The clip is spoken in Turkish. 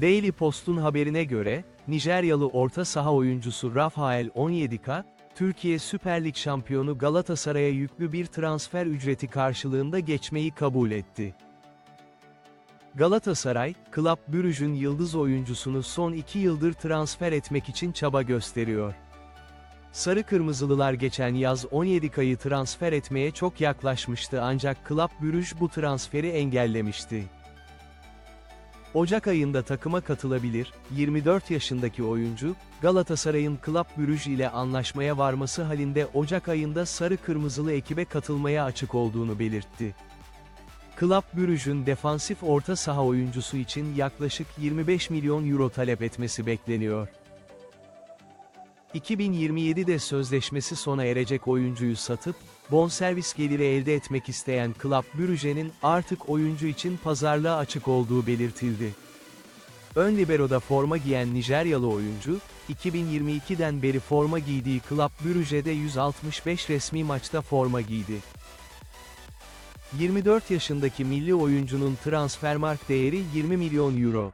Daily Post'un haberine göre, Nijeryalı orta saha oyuncusu Rafael Onyedika, Türkiye Süper Lig şampiyonu Galatasaray'a yüklü bir transfer ücreti karşılığında geçmeyi kabul etti. Galatasaray, Club Brugge'ün yıldız oyuncusunu son iki yıldır transfer etmek için çaba gösteriyor. Sarı Kırmızılılar geçen yaz 17 kayı transfer etmeye çok yaklaşmıştı ancak Club Brugge bu transferi engellemişti. Ocak ayında takıma katılabilir, 24 yaşındaki oyuncu, Galatasaray'ın Club Brugge ile anlaşmaya varması halinde Ocak ayında Sarı Kırmızılı ekibe katılmaya açık olduğunu belirtti. Club Brugge'ün defansif orta saha oyuncusu için yaklaşık 25 milyon euro talep etmesi bekleniyor. 2027'de sözleşmesi sona erecek oyuncuyu satıp, bonservis geliri elde etmek isteyen Club Brugge'nin artık oyuncu için pazarlığa açık olduğu belirtildi. Ön libero'da forma giyen Nijeryalı oyuncu, 2022'den beri forma giydiği Club Brugge'de 165 resmi maçta forma giydi. 24 yaşındaki milli oyuncunun transfermarkt değeri 20 milyon euro.